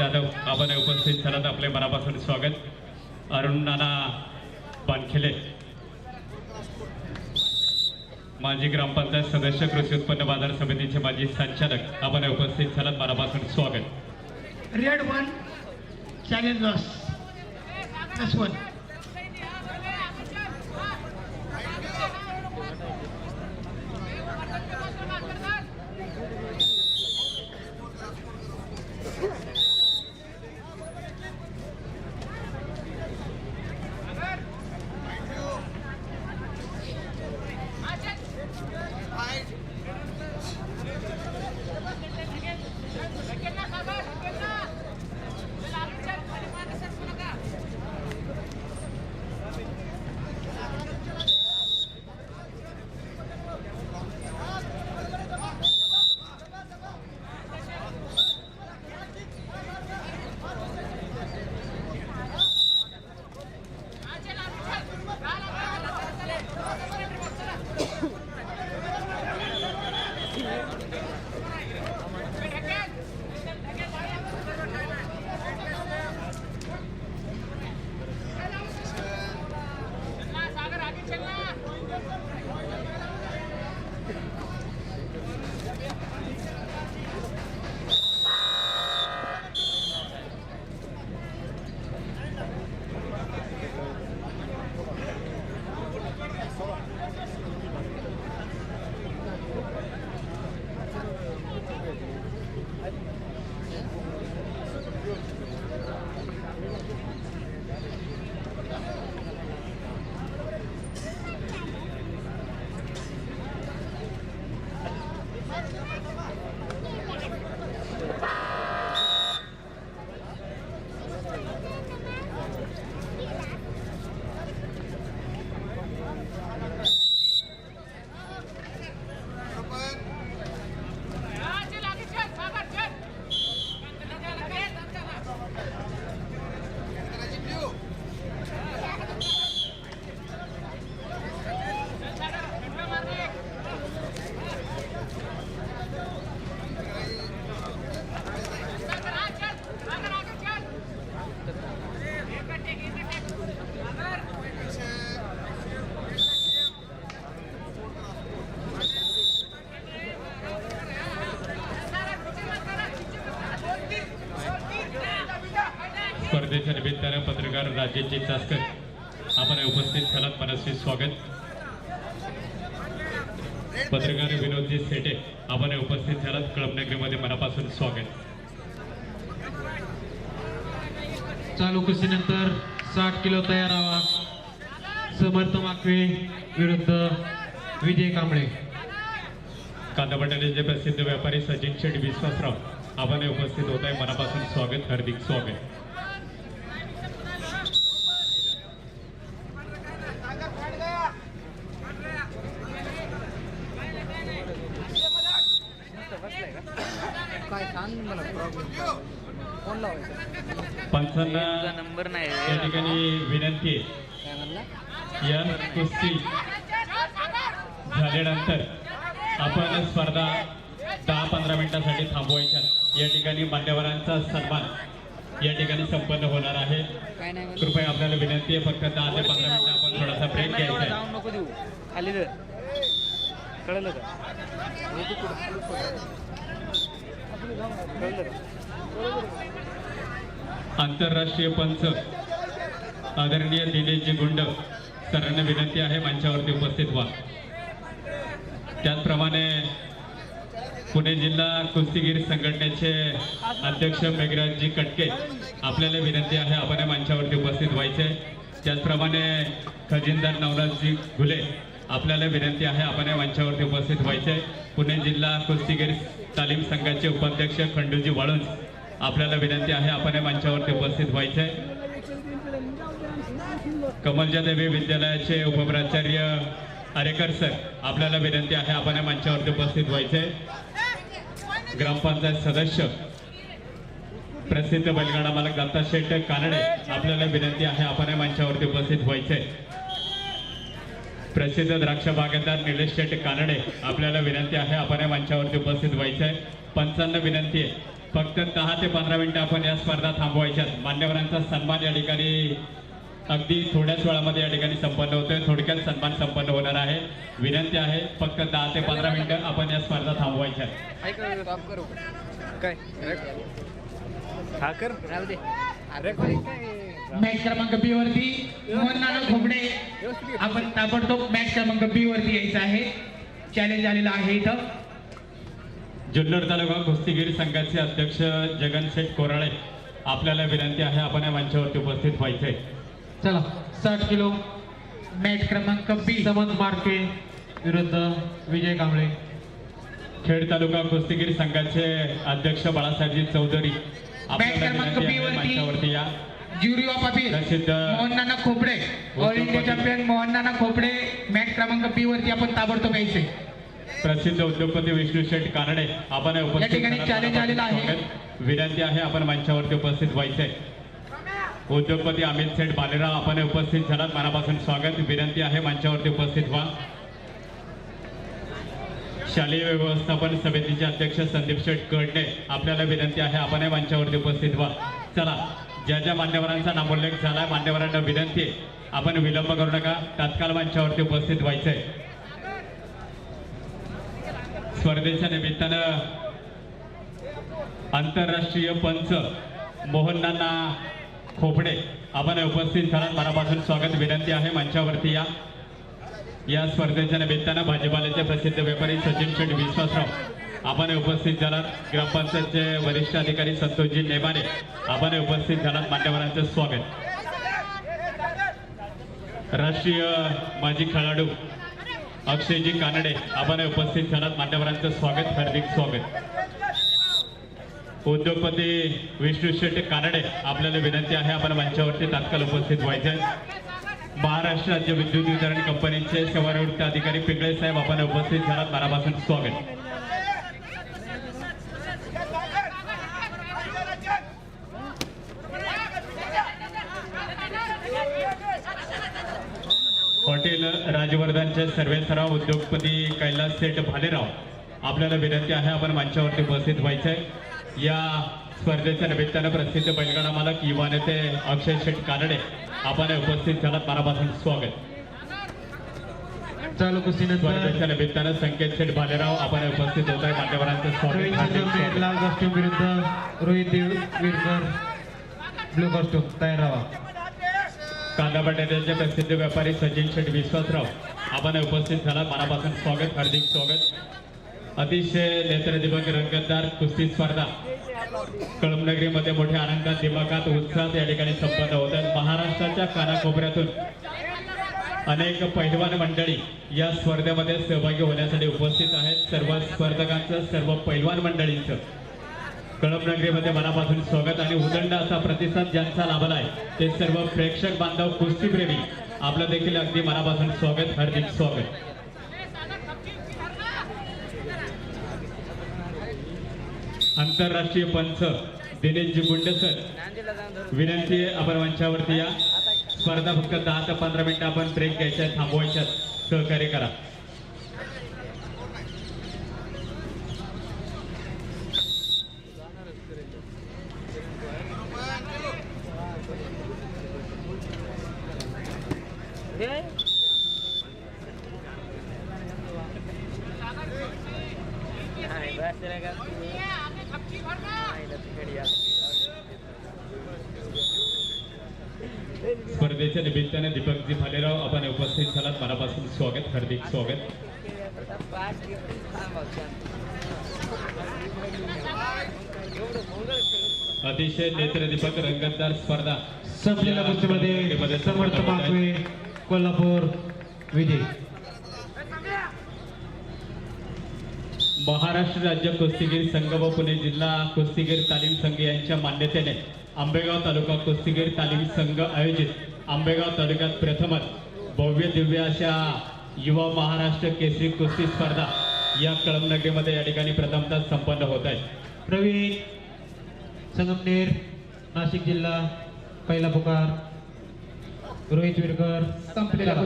जाधव आबाने उपस्थित झालात आपले मनापासून स्वागत. अरुण नाना माजी ग्रामपंचायत सदस्य कृषी उत्पन्न बाजार समितीचे माजी संचालक आपण उपस्थित झालात मनापासून स्वागत. Red one challenge loss plus one स्पर्धेच्या निमित्तानं पत्रकार राजेशजी चासकर आपण उपस्थित झालात मनस्वी स्वागत. पत्रकार विनोदजी सेटे आपण उपस्थित झालात. कळमनगरीमध्ये मनापासून स्वागत. चालू कुस्तीनंतर साठ किलो तयार व्हावा समर्थ माकवे विरुद्ध विजय कांबळे. कांदाबटाण्याचे प्रसिद्ध व्यापारी सचिन शेठ विश्वासराव आपण उपस्थित होत आहे. मनापासून स्वागत हार्दिक स्वागत. काय सांग मला फोन लावायचा नंबर नाही या ठिकाणी विनंती या कुस्ती झाल्यानंतर आपण स्पर्धा दहा पंधरा मिनिटासाठी थांबवायच्या. या ठिकाणी मान्यवरांचा सन्मान या ठिकाणी संपन्न होणार आहे. कृपया आपल्याला विनंती आहे फक्त दहा ते पंधरा मिनिटं आपण थोडासा ब्रेक घ्यायचा नको देऊ. खाली? कळलं का? आंतरराष्ट्रीय पंच आदरणीय दिनेशजी गुंड सरांना विनंती आहे मंचावरती उपस्थित व्हा. त्याचप्रमाणे पुणे जिल्हा कुस्तीगीर संघटनेचे अध्यक्ष मेघराजजी कटके आपल्याला विनंती आहे आपण मंचावरती उपस्थित व्हायचे. त्याचप्रमाणे खजिनदार नवनाथजी घुले आपल्याला विनंती आहे आपण या मंचावरती उपस्थित व्हायचे पुणे जिल्हा कुस्तीगीर तालीम संघाचे उपाध्यक्ष खंडूजी वाळुंज आपल्याला विनंती आहे आपण या मंचावरती उपस्थित व्हायचे कमलजा देवी विद्यालयाचे उपप्राचार्य अरेकर सर आपल्याला विनंती आहे आपण या मंचावरती उपस्थित व्हायचे ग्रामपंचायत सदस्य प्रसिद्ध बैलगाडा मालक दत्ता शेट कानडे आपल्याला विनंती आहे आपण या मंचावरती उपस्थित व्हायचे प्रसिद्ध द्राक्ष बागायतदार निलेश शेट कानडे आपल्याला विनंती आहे आपण या मंचावरती उपस्थित व्हायचे पंचांना विनंती आहे. फक्त दहा ते पंधरा मिनिटं आपण या स्पर्धा थांबवायच्यात. मान्यवरांचा सन्मान या ठिकाणी अगदी थोड्याच वेळामध्ये या ठिकाणी संपन्न होतोय. थोडक्यात सन्मान संपन्न होणार आहे. विनंती आहे फक्त दहा ते पंधरा मिनिटं आपण या स्पर्धा थांबवायच्या काय हा कर. राहू दे. अरे मॅच क्रमांक बी वरती मोहन नाना खोबडे आपण ताबडतोब मॅच क्रमांक बी वरती यायचं आहे. चॅलेंज आलेलं आहे इथं. जुन्नर तालुका कुस्तीगीर संघाचे अध्यक्ष जगन शेठ कोराळे आपल्याला विनंती आहे आपण या मंचावरती उपस्थित व्हायचंय चला साठ किलो मॅच क्रमांक बी समंत मार्के विरुद्ध विजय कांबळे. खेड तालुका कुस्तीगीर संघाचे अध्यक्ष बाळासाहेबजी चौधरी. आपल्याला क्रमांक विनंती आहे वरती. मंचावरती या. ज्युरी ऑफ अपील प्रसिद्ध Mohan Nana Khopde all India champion Mohan Nana Khopde. Match क्रमांक बी वरती आपण ताबडतोब यायचे. प्रसिद्ध उद्योगपती विष्णू शेठ कानडे. आपण उपस्थित ठिकाणी challenge आलेलं आहे. विनंती आहे आपण मंचावरती उपस्थित व्हायचंय. उद्योगपती अमित शेठ बालेराव आपण उपस्थित झालात. मनापासून स्वागत. विनंती आहे मंचावरती उपस्थित व्हा. शालेय व्यवस्थापन समितीचे अध्यक्ष संदीप शेठ कडणे आपल्याला विनंती आहे आपण मंचावरती उपस्थित व्हा. चला. ज्या ज्या मान्यवरांचा नामोल्लेख झाला मान्यवरांना विनंती आहे. आपण विलंब करू नका. तात्काळ मंचावरती उपस्थित व्हायचंय. स्पर्धेच्या निमित्तानं आंतरराष्ट्रीय पंच मोहननाना खोपडे आपण उपस्थित झाला मनापासून स्वागत विनंती आहे. मंचावरती या. या स्पर्धेच्या निमित्तानं भाजीपाल्याचे प्रसिद्ध व्यापारी सचिन शेठ विश्वासराव आपण उपस्थित झालात ग्रामपंचायतचे वरिष्ठ अधिकारी संतोषजी नेमाने आपण उपस्थित झालात मान्यवरांचं स्वागत. राष्ट्रीय माजी खेळाडू अक्षयजी कानडे आपण उपस्थित झालात मान्यवरांचं स्वागत हार्दिक स्वागत. उद्योगपती विष्णू शेठ कानडे आपल्याला विनंती आहे आपण मंचावरती तात्काळ उपस्थित व्हायचे. महाराष्ट्र राज्य विद्युत वितरण कंपनीचे सेवानिवृत्त अधिकारी पिंगळे साहेब आपण उपस्थित झालात. मनापासून स्वागत. राजवर्धनचे सर्वे सराव उद्योगपती कैलास सेठ भालेराव. आपल्याला विनंती आहे आपण मंचावरती उपस्थित व्हायचंय. या स्पर्धेच्या निमित्तानं प्रसिद्ध बैलगाडा मालक युवा नेते अक्षय शेठ कानडे आपण उपस्थित झालात. मनापासून स्वागत. चालू कुस्तीनंतर स्पर्धेच्या निमित्तानं संकेत शेठ भालेराव आपण उपस्थित होत आहे. मान्यवरांचं स्वागत. लाल कॉस्ट्युम विरुद्ध रोहित देव विरकर ब्लू कॉस्ट्युम तयार राहा. कांदा बटाट्याचे प्रसिद्ध व्यापारी सचिन शेठ विश्वासराव. आपण उपस्थित झाला. मनापासून स्वागत हार्दिक स्वागत. अतिशय नेत्रदिबक रंगतदार कुस्ती स्पर्धा. कळमनगरीमध्ये मोठ्या आनंदात दिमागात उत्साहात या ठिकाणी संपन्न होत आहेत. महाराष्ट्राच्या कानाकोपऱ्यातून अनेक पैलवान मंडळी या स्पर्धेमध्ये सहभागी होण्यासाठी उपस्थित आहेत. सर्व स्पर्धकांचं सर्व पैलवान मंडळींचं. कळपनगरीमध्ये मनापासून स्वागत आणि उदंड असा प्रतिसाद ज्यांचा लाभला आहे ते सर्व प्रेक्षक बांधव कुस्तीप्रेमी. आपलं देखील अगदी मनापासून स्वागत हार्दिक स्वागत. आंतरराष्ट्रीय पंच दिनेशजी गुंडे सर विनंती आहे आपण मंचावरती या. स्पर्धा फक्त दहा ते पंधरा मिनिटं आपण ब्रेक घ्यायच्या थांबवायच्या थांबवायच्यात सहकार्य करा हे नाही, बस त्याला का? नाही, ना, तिकडे या. स्पर्धेच्या निमित्ताने दीपकजी भालेराव आपण उपस्थित झालात. मनापासून स्वागत हार्दिक स्वागत. अतिशय नेत्रदीपक रंगतदार स्पर्धा. संपलेल्या कुस्तीमध्ये समर्थ माकवे कोल्हापूर विजय महाराष्ट्र राज्य कुस्तीगीर संघ व पुणे जिल्हा कुस्तीगीर तालीम संघ यांच्या मान्यतेने आंबेगाव तालुका कुस्तीगीर तालीम संघ आयोजित आंबेगाव तालुक्यात प्रथमच भव्य दिव्य अशा युवा महाराष्ट्र केसरी कुस्ती स्पर्धा या कळमनगरीमध्ये या ठिकाणी प्रथमतः संपन्न होत आहे प्रवीण संगमनेर नाशिक जिल्हा पहिला पुकार रोहित विरकर संपलेल्या चला.